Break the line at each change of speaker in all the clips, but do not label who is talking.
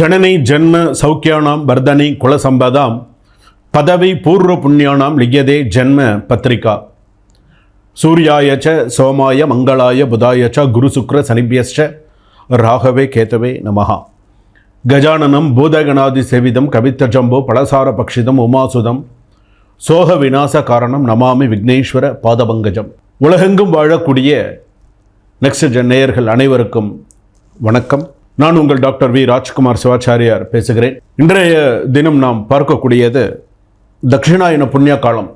ஜனனி ஜன்ம சௌக்கியானாம் வர்தனி குலசம்பதாம் பதவி பூர்வ புண்ணியானாம் லியதே ஜன்ம பத்திரிகா. சூர்யாய ச சோமாய மங்களாய புதாய ச குரு சுக்ர சனிபியஸ்ச ராகவே கேதவே நமகா கஜானனம் பூதகணாதி சேவிதம் கவித்தஜம்போ பலசார பக்ஷிதம் உமாசுதம் சோக விநாச காரணம் நமாமி விக்னேஸ்வர பாதபங்கஜம். உலகெங்கும் வாழக்கூடிய நெக்ஸ்ட் ஜென் நேயர்கள் அனைவருக்கும் வணக்கம். நான் உங்கள் டாக்டர் வி. ராஜ்குமார் சிவாச்சாரியார் பேசுகிறேன். இன்றைய தினம் நாம் பார்க்கக்கூடியது தட்சிணாயன புண்ணிய காலம்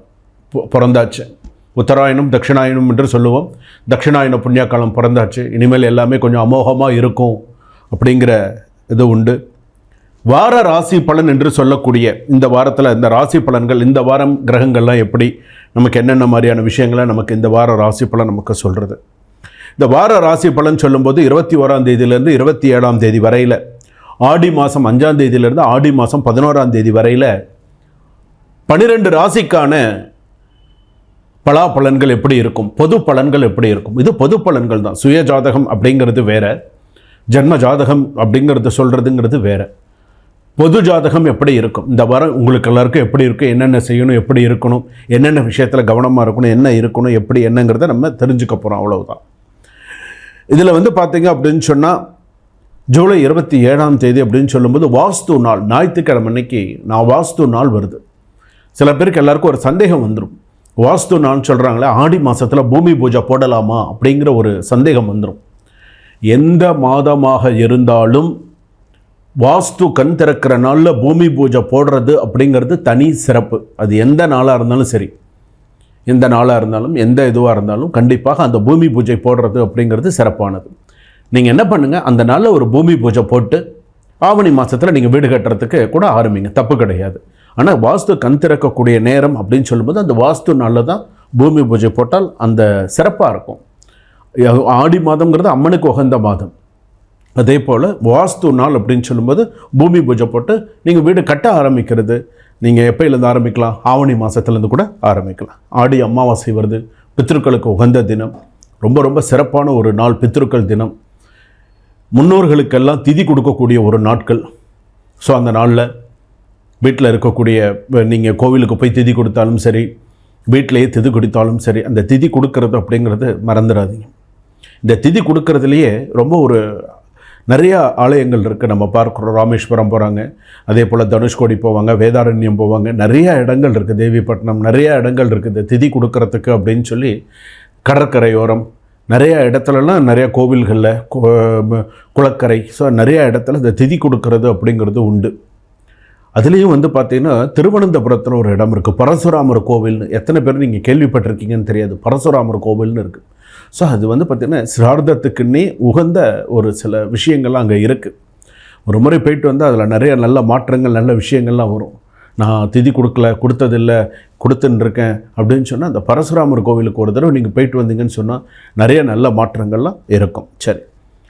பிறந்தாச்சு. உத்தராயணம் தட்சிணாயனம் என்று சொல்லுவோம். தட்சிணாயன புண்ணிய காலம் பிறந்தாச்சு. இனிமேல் எல்லாமே கொஞ்சம் அமோகமாக இருக்கும் அப்படிங்கிற இது உண்டு. வார ராசி பலன் என்று சொல்லக்கூடிய இந்த வாரத்தில் இந்த ராசி பலன்கள் இந்த வாரம் கிரகங்கள்லாம் எப்படி? நமக்கு என்னென்ன மாதிரியான விஷயங்களை நமக்கு இந்த வார ராசி பலன் நமக்கு சொல்கிறது இந்த வார ராசி பலன் சொல்லும்போது இருபத்தி ஓராம் தேதியிலேருந்து இருபத்தி ஏழாம் தேதி வரையில் ஆடி மாதம் அஞ்சாம் தேதியிலேருந்து ஆடி மாதம் பதினோராம் தேதி வரையில் பன்னிரெண்டு ராசிக்கான பலா பலன்கள் எப்படி இருக்கும்? பொது பலன்கள் எப்படி இருக்கும்? இது பொது பலன்கள் தான். சுய ஜாதகம் அப்படிங்கிறது வேற. ஜென்ம ஜாதகம் அப்படிங்கிறது சொல்கிறதுங்கிறது வேற. பொது ஜாதகம் எப்படி இருக்கும்? இந்த வாரம் உங்களுக்கு எல்லாருக்கும் எப்படி இருக்கும் என்னென்ன செய்யணும்? எப்படி இருக்கணும்? என்னென்ன விஷயத்தில் கவனமாக இருக்கணும்? என்ன இருக்கணும்? எப்படி என்னங்கிறத நம்ம தெரிஞ்சுக்க போகிறோம் அவ்வளவுதான். இதில் வந்து பார்த்தீங்க அப்படின்னு சொன்னால் ஜூலை இருபத்தி ஏழாம் தேதி அப்படின்னு சொல்லும்போது வாஸ்து நாள் ஞாயிற்றுக்கிழமை அன்னைக்கு நான் வாஸ்து நாள் வருது. சில பேருக்கு எல்லாருக்கும் ஒரு சந்தேகம் வந்துடும் வாஸ்து நாள் சொல்கிறாங்களே ஆடி மாதத்தில் பூமி பூஜை போடலாமா அப்படிங்கிற ஒரு சந்தேகம் வந்துடும் எந்த மாதமாக இருந்தாலும் வாஸ்து கண் திறக்கிற நாளில் பூமி பூஜை போடுறது அப்படிங்கிறது தனி சிறப்பு. அது எந்த நாளாக இருந்தாலும் சரி. எந்த நாளாக இருந்தாலும் எந்த இதுவாக இருந்தாலும் கண்டிப்பாக அந்த பூமி பூஜை போடுறது அப்படிங்கிறது சிறப்பானது. நீங்கள் என்ன பண்ணுங்கள் அந்த நாளில் ஒரு பூமி பூஜை போட்டு ஆவணி மாதத்தில் நீங்கள் வீடு கட்டுறதுக்கு கூட ஆரம்பிங்க. தப்பு கிடையாது. ஆனால் வாஸ்து கண் திறக்கக்கூடிய நேரம் அப்படின்னு சொல்லும்போது அந்த வாஸ்து நாளில் தான் பூமி பூஜை போட்டால் அந்த சிறப்பாக இருக்கும். ஆடி மாதங்கிறது அம்மனுக்கு உகந்த மாதம். அதே போல் வாஸ்து நாள் அப்படின்னு சொல்லும்போது பூமி பூஜை போட்டு நீங்கள் வீடு கட்ட ஆரம்பிக்கிறது நீங்கள் எப்போயிலேருந்து ஆரம்பிக்கலாம்? ஆவணி மாதத்துலேருந்து கூட ஆரம்பிக்கலாம். ஆடி அமாவாசை வருது. பித்ருக்களுக்கு உகந்த தினம். ரொம்ப ரொம்ப சிறப்பான ஒரு நாள் பித்ருக்கள் தினம். முன்னோர்களுக்கெல்லாம் திதி கொடுக்கக்கூடிய ஒரு நாட்கள். ஸோ அந்த நாளில் வீட்டில் இருக்கக்கூடிய நீங்கள் கோவிலுக்கு போய் திதி கொடுத்தாலும் சரி வீட்டிலேயே திதி கொடுத்தாலும் சரி அந்த திதி கொடுக்கறது அப்படிங்கிறது மறந்துடாதீங்க. இந்த திதி கொடுக்கறதுலையே ரொம்ப ஒரு நிறையா ஆலயங்கள் இருக்குது நம்ம பார்க்குறோம் ராமேஸ்வரம் போகிறாங்க அதே போல் தனுஷ்கோடி போவாங்க வேதாரண்யம் போவாங்க. நிறையா இடங்கள் இருக்குது தேவிப்பட்டினம் நிறையா இடங்கள் இருக்குது இந்த திதி கொடுக்கறதுக்கு அப்படின்னு சொல்லி கடற்கரையோரம் நிறையா இடத்துலலாம் நிறையா கோவில்களில் குளக்கரை ஸோ நிறையா இடத்துல இந்த திதி கொடுக்கறது அப்படிங்கிறது உண்டு. அதுலேயும் வந்து பார்த்தீங்கன்னா திருவனந்தபுரத்தில் ஒரு இடம் இருக்குது பரசுராமர் கோவில்னு எத்தனை பேர் நீங்கள் கேள்விப்பட்டிருக்கீங்கன்னு தெரியாது. பரசுராமர் கோவில்னு இருக்குது ஸோ அது வந்து பார்த்திங்கன்னா சிரார்த்தத்துக்குன்னே உகந்த ஒரு சில விஷயங்கள்லாம் அங்கே இருக்குது ஒரு முறை போயிட்டு வந்து அதில் நிறைய நல்ல மாற்றங்கள் நல்ல விஷயங்கள்லாம் வரும். நான் திதி கொடுக்கல கொடுத்ததில்ல கொடுத்துன்னு இருக்கேன் அப்படின்னு சொன்னால் அந்த பரசுராமர் கோவிலுக்கு ஒரு தடவை நீங்கள் போயிட்டு வந்தீங்கன்னு சொன்னால் நிறைய நல்ல மாற்றங்கள்லாம் இருக்கும். சரி.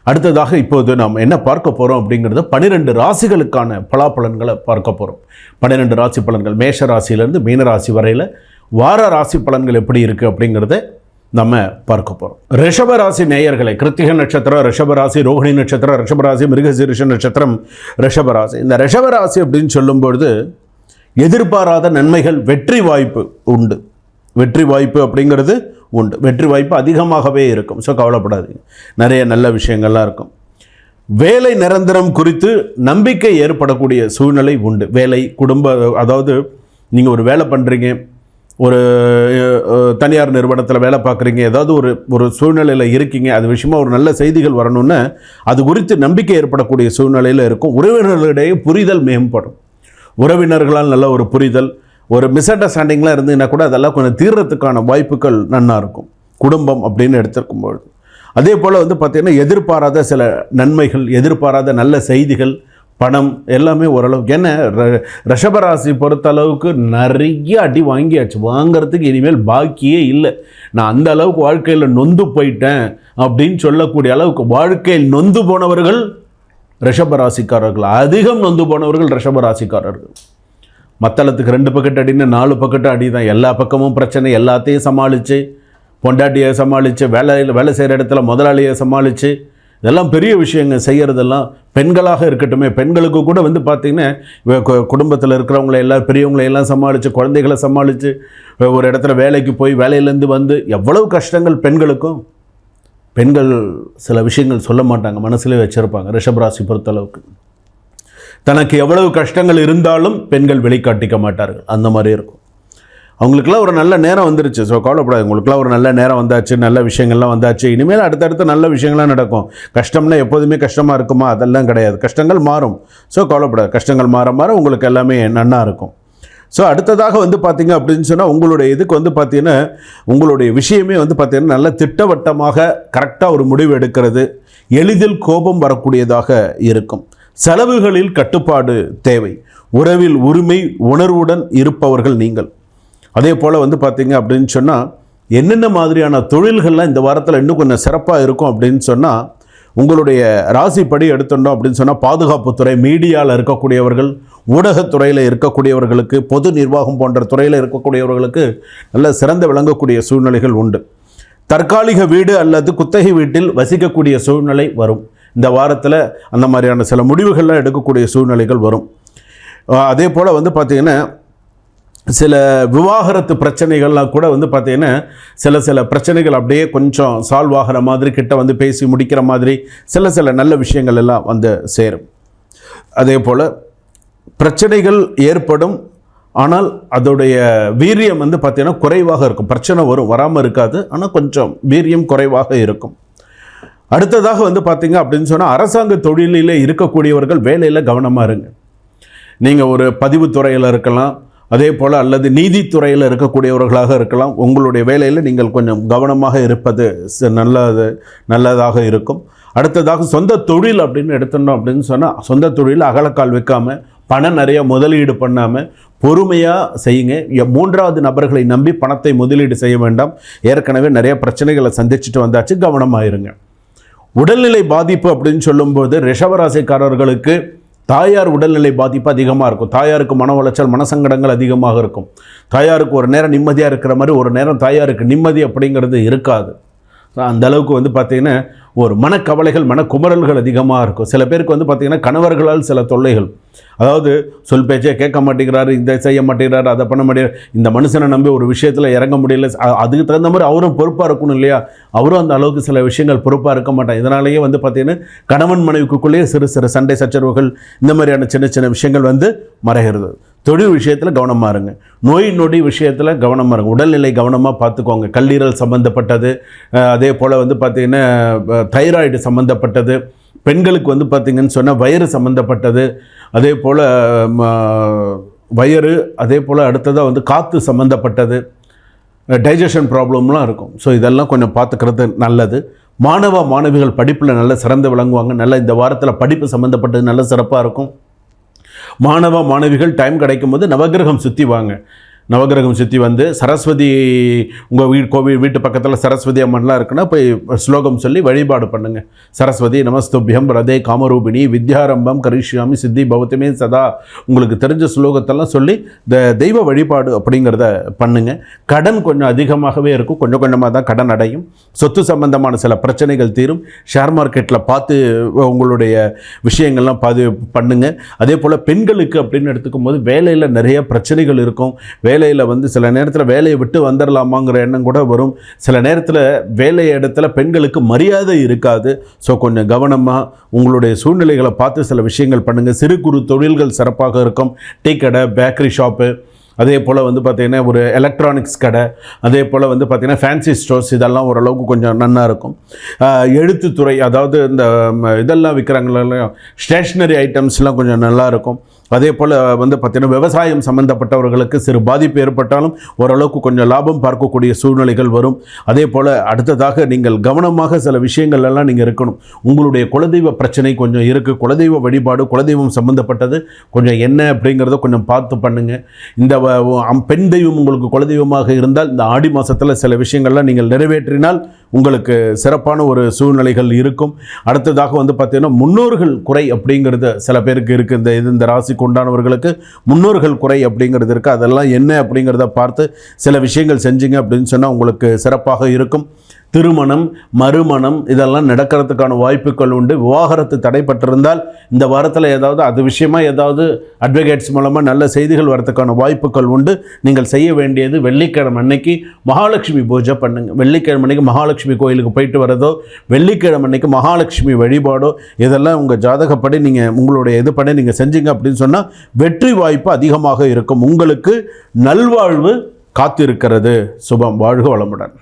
அடுத்ததாக இப்போது நாம் என்ன பார்க்க போகிறோம் அப்படிங்கிறது பன்னிரெண்டு ராசிகளுக்கான பலாப்பலன்களை பார்க்க போகிறோம் பன்னிரெண்டு ராசி பலன்கள் மேஷ ராசியிலேருந்து மீன ராசி வரையில் வார ராசி பலன்கள் எப்படி இருக்குது அப்படிங்கிறத நம்ம பார்க்க போகிறோம் ரிஷபராசி நேயர்களை கிருத்திக நட்சத்திரம் ரிஷபராசி ரோஹிணி ரோகிணி நட்சத்திரம் ரிஷபராசி மிருகசீரிஷ நட்சத்திரம் ரிஷபராசி. இந்த ரிஷபராசி அப்படின்னு சொல்லும்பொழுது எதிர்பாராத நன்மைகள் வெற்றி வாய்ப்பு உண்டு. வெற்றி வாய்ப்பு அப்படிங்கிறது உண்டு. வெற்றி வாய்ப்பு அதிகமாகவே இருக்கும். ஸோ கவலைப்படாதீங்க. நிறைய நல்ல விஷயங்கள்லாம் இருக்கும். வேலை நிரந்தரம் குறித்து நம்பிக்கை ஏற்படக்கூடிய சூழ்நிலை உண்டு. வேலை குடும்ப அதாவது நீங்கள் ஒரு வேலை பண்ணுறீங்க ஒரு தனியார் நிறுவனத்தில் வேலை பார்க்குறீங்க ஏதாவது ஒரு ஒரு சூழ்நிலையில் இருக்கீங்க அது விஷயமா ஒரு நல்ல செய்திகள் வரணும்னு அது குறித்து நம்பிக்கை ஏற்படக்கூடிய சூழ்நிலையில் இருக்கும். உறவினர்களிடையே புரிதல் மேம்படும். உறவினர்களால் நல்ல ஒரு புரிதல் ஒரு மிஸ் அண்டர்ஸ்டாண்டிங்லாம் இருந்ததுன்னா கூட அதெல்லாம் கொஞ்சம் தீர்றதுக்கான வாய்ப்புகள் நன்னா இருக்கும். குடும்பம் அப்படின்னு எடுத்துக்கும்பொழுது அதே போல் வந்து பார்த்திங்கன்னா எதிர்பாராத சில நன்மைகள் எதிர்பாராத நல்ல செய்திகள் பணம் எல்லாமே ஓரளவுக்கு. ஏன்னா ர- ரிஷபராசி பொறுத்த அளவுக்கு நிறைய அடி வாங்கியாச்சு. வாங்குறதுக்கு இனிமேல் பாக்கியே இல்லை. நான் அந்த அளவுக்கு வாழ்க்கையில் நொந்து போயிட்டேன் அப்படின்னு சொல்லக்கூடிய அளவுக்கு வாழ்க்கையில் நொந்து போனவர்கள் ரிஷபராசிக்காரர்கள். அதிகம் நொந்து போனவர்கள் ரிஷபராசிக்காரர்கள். மத்தளத்துக்கு ரெண்டு பக்கெட் அடின்னு நாலு பக்கெட்டு அடி தான் எல்லா பக்கமும் பிரச்சனை எல்லாத்தையும் சமாளித்து பொண்டாட்டியை சமாளித்து வேலையில் வேலை செய்கிற இடத்துல முதலாளியை சமாளித்து இதெல்லாம் பெரிய விஷயங்க. செய்கிறதெல்லாம் பெண்களாக இருக்கட்டுமே. பெண்களுக்கு கூட வந்து பார்த்திங்கன்னா குடும்பத்தில் இருக்கிறவங்கள எல்லாம் பெரியவங்களை எல்லாம் சமாளித்து குழந்தைகளை சமாளித்து ஒரு இடத்துல வேலைக்கு போய் வேலையிலேருந்து வந்து எவ்வளவு கஷ்டங்கள் பெண்களுக்கும்? பெண்கள் சில விஷயங்கள் சொல்ல மாட்டாங்க. மனசுலேயே வச்சுருப்பாங்க. ரிஷபராசி பொறுத்தளவுக்கு. தனக்கு எவ்வளவு கஷ்டங்கள் இருந்தாலும் பெண்கள் வெளிக்காட்டிக்க மாட்டார்கள். அந்த மாதிரி இருக்கும். அவங்களுக்குலாம் ஒரு நல்ல நேரம் வந்துருச்சு. ஸோ கவலைப்படாது உங்களுக்குலாம் ஒரு நல்ல நேரம் வந்தாச்சு நல்ல விஷயங்கள்லாம் வந்தாச்சு. இனிமேல் அடுத்தடுத்து நல்ல விஷயங்கள்லாம் நடக்கும். கஷ்டம்னா எப்போதுமே கஷ்டமாக இருக்குமா? அதெல்லாம் கிடையாது. கஷ்டங்கள் மாறும். ஸோ கவலைப்படாது கஷ்டங்கள் மாற மாற உங்களுக்கு எல்லாமே நன்னா இருக்கும். ஸோ அடுத்ததாக வந்து பார்த்தீங்க அப்படின்னு சொன்னால் உங்களுடைய இதுக்கு வந்து பார்த்தீங்கன்னா உங்களுடைய விஷயமே வந்து பார்த்திங்கன்னா நல்ல திட்டவட்டமாக கரெக்டாக ஒரு முடிவு எடுக்கிறது எளிதில் கோபம் வரக்கூடியதாக இருக்கும். செலவுகளில் கட்டுப்பாடு தேவை. உறவில் உரிமை உணர்வுடன் இருப்பவர்கள் நீங்கள். அதே போல் வந்து பார்த்தீங்க அப்படின்னு சொன்னால் என்னென்ன மாதிரியான தொழில்கள்லாம் இந்த வாரத்தில் இன்னும் கொஞ்சம் சிறப்பாக இருக்கும் அப்படின்னு சொன்னால் உங்களுடைய ராசிப்படி எடுத்துட்டோம் அப்படின்னு சொன்னால் பாதுகாப்புத்துறை மீடியாவில் இருக்கக்கூடியவர்கள் ஊடகத்துறையில் இருக்கக்கூடியவர்களுக்கு பொது நிர்வாகம் போன்ற துறையில் இருக்கக்கூடியவர்களுக்கு நல்ல சிறந்த விளங்கக்கூடிய சூழ்நிலைகள் உண்டு. தற்காலிக வீடு அல்லது குத்தகை வீட்டில் வசிக்கக்கூடிய சூழ்நிலை வரும். இந்த வாரத்தில் அந்த மாதிரியான சில முடிவுகள்லாம் எடுக்கக்கூடிய சூழ்நிலைகள் வரும். அதே போல் வந்து பார்த்திங்கன்னா சில விவாகரத்து பிரச்சனைகள்லாம் கூட வந்து பார்த்தீங்கன்னா சில சில பிரச்சனைகள் அப்படியே கொஞ்சம் சால்வ் ஆகிற மாதிரி கிட்ட வந்து பேசி முடிக்கிற மாதிரி சில சில நல்ல விஷயங்கள் எல்லாம் வந்து சேரும். அதே போல் பிரச்சனைகள் ஏற்படும் ஆனால் அதோடைய வீரியம் வந்து பார்த்தீங்கன்னா குறைவாக இருக்கும். பிரச்சனை வரும் வராமல் இருக்காது ஆனால் கொஞ்சம் வீரியம் குறைவாக இருக்கும். அடுத்ததாக வந்து பார்த்தீங்க அப்படின்னு சொன்னால் அரசாங்க தொழிலில் இருக்கக்கூடியவர்கள் வேலையில் கவனமாக இருங்க. நீங்கள் ஒரு பதிவுத்துறையில் இருக்கலாம் அதே போல் அல்லது நீதித்துறையில் இருக்கக்கூடியவர்களாக இருக்கலாம். உங்களுடைய வேலையில் நீங்கள் கொஞ்சம் கவனமாக இருப்பது ச- நல்லது நல்லதாக இருக்கும். அடுத்ததாக சொந்த தொழில் அப்படின்னு எடுத்துட்டோம் அப்படின்னு சொன்னால் சொந்த தொழில் அகலக்கால் வைக்காமல் பணம் நிறைய முதலீடு பண்ணாமல் பொறுமையாக செய்யுங்க. மூன்றாவது நபர்களை நம்பி பணத்தை முதலீடு செய்ய வேண்டாம். ஏற்கனவே நிறைய பிரச்சனைகளை சந்திச்சுட்டு வந்தாச்சு. கவனமாக இருங்க. உடல்நிலை பாதிப்பு அப்படின்னு சொல்லும்போது ரிஷவராசிக்காரர்களுக்கு தாயார் உடல்நிலை பாதிப்பு அதிகமாக இருக்கும். தாயாருக்கு மன உளைச்சல் மனசங்கடங்கள் அதிகமாக இருக்கும். தாயாருக்கு ஒரு நேரம் நிம்மதியாக இருக்கிற மாதிரி ஒரு நேரம் தாயாருக்கு நிம்மதி அப்படிங்கிறது இருக்காது. அந்த அளவுக்கு வந்து பார்த்திங்கன்னா ஒரு மனக்கவலைகள் மனக்குமரல்கள் அதிகமாக இருக்கும். சில பேருக்கு வந்து பார்த்திங்கன்னா கணவர்களால் சில தொல்லைகள். அதாவது சொல் பேச்சே கேட்க மாட்டேங்கிறாரு இதை செய்ய மாட்டேங்கிறாரு அதை பண்ண மாட்டேங்கிறார். இந்த மனுஷனை நம்பி ஒரு விஷயத்தில் இறங்க முடியல. அதுக்கு தகுந்த மாதிரி அவரும் பொறுப்பாக இருக்கணும் இல்லையா? அவரும் அந்த அளவுக்கு சில விஷயங்கள் பொறுப்பாக இருக்க மாட்டாங்க இதனாலேயே வந்து பார்த்திங்கன்னா கணவன் மனைவிக்குள்ளேயே சிறு சிறு சண்டை சச்சரவுகள் இந்த மாதிரியான சின்ன சின்ன விஷயங்கள் வந்து மறைகிறது. தொழில் விஷயத்தில் கவனமாக இருங்க. நோய் நொடி விஷயத்தில் கவனமாக இருங்க. உடல்நிலை கவனமாக பார்த்துக்கோங்க. கல்லீரல் சம்மந்தப்பட்டது அதே போல் வந்து பார்த்திங்கன்னா தைராய்டு சம்மந்தப்பட்டது பெண்களுக்கு வந்து பார்த்திங்கன்னு சொன்னால் வயிறு சம்மந்தப்பட்டது அதே போல் வயிறு அதே போல் அடுத்ததாக வந்து காற்று சம்மந்தப்பட்டது டைஜஷன் ப்ராப்ளம்லாம் இருக்கும். ஸோ இதெல்லாம் கொஞ்சம் பார்த்துக்கிறது நல்லது. மாணவ மாணவிகள் படிப்பில் நல்ல சிறந்து விளங்குவாங்க. நல்ல இந்த வாரத்தில் படிப்பு சம்மந்தப்பட்டது நல்ல சிறப்பாக இருக்கும். மாணவ மாணவிகள் டைம் கிடைக்கும் போது நவகிரகம் சுற்றி வாங்க. நவகிரகம் சுற்றி வந்து சரஸ்வதி உங்கள் வீ கோவில் வீட்டு பக்கத்தில் சரஸ்வதி அம்மன்லாம் இருக்குன்னா போய் ஸ்லோகம் சொல்லி வழிபாடு பண்ணுங்கள் சரஸ்வதி நமஸ்துபியம் ரதே காமரூபிணி வித்யாரம்பம் கரிஷ்யாமி சித்தி பௌத்தமே சதா. உங்களுக்கு தெரிஞ்ச ஸ்லோகத்தெல்லாம் சொல்லி இந்த தெய்வ வழிபாடு அப்படிங்கிறத பண்ணுங்கள் கடன் கொஞ்சம் அதிகமாகவே இருக்கும். கொஞ்சம் கொஞ்சமாக தான் கடன் அடையும். சொத்து சம்பந்தமான சில பிரச்சனைகள் தீரும். ஷேர் மார்க்கெட்டில் பார்த்து உங்களுடைய விஷயங்கள்லாம் பாது பண்ணுங்கள் அதே போல் பெண்களுக்கு அப்படின்னு எடுத்துக்கும் போது வேலையில் நிறைய பிரச்சனைகள் இருக்கும். வே வேலையில் வந்து சில நேரத்தில் வேலையை விட்டு வந்துடலாமாங்கிற எண்ணம் கூட வரும். சில நேரத்தில் வேலை இடத்துல பெண்களுக்கு மரியாதை இருக்காது. ஸோ கொஞ்சம் கவனமாக உங்களுடைய சூழ்நிலைகளை பார்த்து சில விஷயங்கள் பண்ணுங்கள் சிறு குறு தொழில்கள் சிறப்பாக இருக்கும். டீ கடை பேக்கரி ஷாப்பு அதே போல் வந்து பார்த்திங்கன்னா ஒரு எலக்ட்ரானிக்ஸ் கடை அதே போல் வந்து பார்த்திங்கன்னா ஃபேன்சி ஸ்டோர்ஸ் இதெல்லாம் ஓரளவுக்கு கொஞ்சம் நன்னா இருக்கும். எழுத்துத்துறை அதாவது இந்த இதெல்லாம் விற்கிறாங்களா ஸ்டேஷ்னரி ஐட்டம்ஸ்லாம் கொஞ்சம் நல்லாயிருக்கும் அதே போல் வந்து பார்த்திங்கன்னா விவசாயம் சம்மந்தப்பட்டவர்களுக்கு சிறு பாதிப்பு ஏற்பட்டாலும் ஓரளவுக்கு கொஞ்சம் லாபம் பார்க்கக்கூடிய சூழ்நிலைகள் வரும். அதே போல் அடுத்ததாக நீங்கள் கவனமாக சில விஷயங்கள் எல்லாம் நீங்கள் இருக்கணும். உங்களுடைய குலதெய்வ பிரச்சனை கொஞ்சம் இருக்குது குலதெய்வ வழிபாடு குலதெய்வம் சம்மந்தப்பட்டது கொஞ்சம் என்ன அப்படிங்கிறத கொஞ்சம் பார்த்து பண்ணுங்கள் இந்த பெண் தெய்வம் உங்களுக்கு குலதெய்வமாக இருந்தால் இந்த ஆடி மாதத்தில் சில விஷயங்கள்லாம் நீங்கள் நிறைவேற்றினால் உங்களுக்கு சிறப்பான ஒரு சூழ்நிலைகள் இருக்கும். அடுத்ததாக வந்து பார்த்திங்கன்னா முன்னோர்கள் குறை அப்படிங்கிறது சில பேருக்கு இருக்குது இந்த இது இந்த ராசிக்கு உண்டானவர்களுக்கு முன்னோர்கள் குறை அப்படிங்கிறது இருக்குது அதெல்லாம் என்ன அப்படிங்கிறத பார்த்து சில விஷயங்கள் செஞ்சீங்க அப்படின்னு சொன்னால் உங்களுக்கு சிறப்பாக இருக்கும். திருமணம் மறுமணம் இதெல்லாம் நடக்கிறதுக்கான வாய்ப்புகள் உண்டு. விவாகரத்து தடைப்பட்டிருந்தால் இந்த வாரத்தில் ஏதாவது அது விஷயமாக ஏதாவது அட்வொகேட்ஸ் மூலமாக நல்ல செய்திகள் வரத்துக்கான வாய்ப்புகள் உண்டு. நீங்கள் செய்ய வேண்டியது வெள்ளிக்கிழமை அன்னைக்கு மகாலட்சுமி பூஜை பண்ணுங்கள் வெள்ளிக்கிழமை அன்னைக்கு மகாலட்சுமி கோயிலுக்கு போயிட்டு வரதோ வெள்ளிக்கிழமை அன்னைக்கு மகாலட்சுமி வழிபாடோ இதெல்லாம் உங்கள் ஜாதகப்படி நீங்கள் உங்களுடைய இது பண்ணி நீங்கள் செஞ்சீங்க அப்படின்னு சொன்னால் வெற்றி வாய்ப்பு அதிகமாக இருக்கும். உங்களுக்கு நல்வாழ்வு காத்திருக்கிறது. சுபம். வாழ்க வளமுடன்.